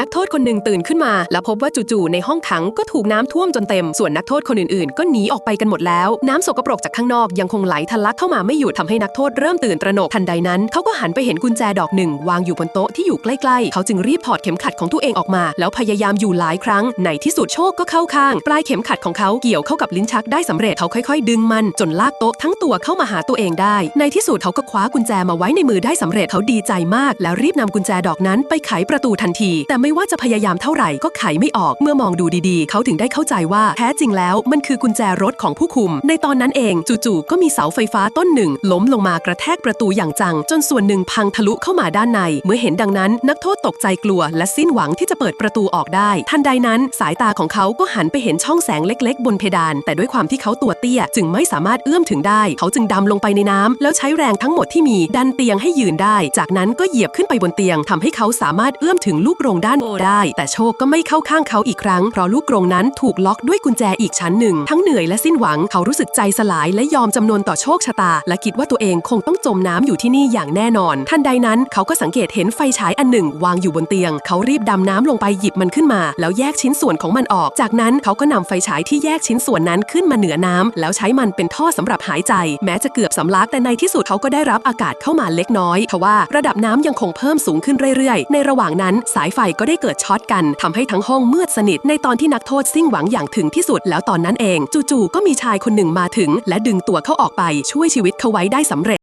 นักโทษคนหนึ่งตื่นขึ้นมา แล้วพบว่าจู่ๆในห้องขังก็ถูกน้ำท่วมจนเต็ม ส่วนนักโทษคนอื่นๆ ก็หนีออกไปกันหมดแล้ว น้ำสกปรกจากข้างนอกยังคงไหลทะลักเข้ามาไม่หยุดทำให้นักโทษเริ่มตื่นตระหนกทันใดนั้นเขาก็หันไปเห็นกุญแจดอกหนึ่งวางอยู่บนโต๊ะที่อยู่ใกล้ๆ เขาจึงรีบถอดเข็มขัดของตัวเองออกมา แล้วพยายามอยู่หลายครั้งในที่สุดโชคก็เข้าข้าง ปลายเข็มขัดของเขาเกี่ยวเข้ากับลิ้นชักได้สำเร็จเขาค่อยๆ ดึงมันจนลากโต๊ะทั้งตัวเข้ามาหาตัวเองได้ ในที่สุดเขาก็คว้ากุญแจมาไว้ในมือได้สำเร็จเขาดีใจมาก แล้วรีบนำกุญแจดอกนั้นไปไขประตูทันทีแต่ไม่ว่าจะพยายามเท่าไหร่ก็ไขไม่ออก เมื่อมองดูดีๆ เขาถึงได้เข้าใจว่าแท้จริงแล้วมันคือกุญแจรถของผู้คุม ในตอนนั้นเองจู่ๆก็มีเสาไฟฟ้าต้นหนึ่ง ล้มลงมากระแทกประตูอย่างจัง จนส่วนหนึ่งพังทะลุเข้ามาด้านใน เมื่อเห็นดังนั้น นักโทษตกใจกลัว และสิ้นหวังที่จะเปิดประตูออกได้ ทันใดนั้น สายตาของเขาก็หันไปเห็นช่องแสงเล็ก ๆ บนเพดาน แต่ด้วยความที่เขาตัวเตี้ย จึงไม่สามารถเอื้อมถึงได้ เขาจึงดำลงไปในน้ำแล้วใช้แรงทั้งหมดที่มีดันเตียงให้ยืนได้ จากนั้นก็เหยียบขึ้นไปบนเตียงทำให้เขาสามารถเอื้อมถึงลูกกรงด้านโอได้ แต่โชคก็ไม่เข้าข้างเขาอีกครั้ง เพราะลูกกรงนั้นถูกล็อกด้วยกุญแจอีกชั้นหนึ่ง ทั้งเหนื่อยและสิ้นหวังเขารู้สึกใจสลายและยอมจำนนต่อโชคชะตา และคิดว่าตัวเองคงต้องจมน้ำอยู่ที่นี่อย่างแน่นอน ทันใดนั้นเขาก็สังเกตเห็นไฟฉายอันหนึ่ง วางอยู่บนเตียง เขารีบดำน้ำลงไปหยิบมันขึ้นมา แล้วแยกชิ้นส่วนของมันออก จากนั้นเขาก็นำไฟฉายที่แยกชิ้นส่วนนั้นขึ้นมาเหนือน้ำแล้วใช้มันเป็นท่อสำหรับหายใจ แม้จะเกือบสำลักแต่ในที่สุดเขาก็ได้รับอากาศเข้ามาเล็กน้อยทว่าระดับน้ำยังคงเพิ่มสูงขึ้นเรื่อยๆ ในระหว่างนั้นสายไฟก็ได้เกิดช็อตกันทำให้ทั้งห้องมืดสนิทในตอนที่นักโทษสิ้นหวังอย่างถึงที่สุด แล้วตอนนั้นเอง จู่ๆก็มีชายคนหนึ่งมาถึง และดึงตัวเขาออกไปช่วยชีวิตเขาไว้ได้สำเร็จ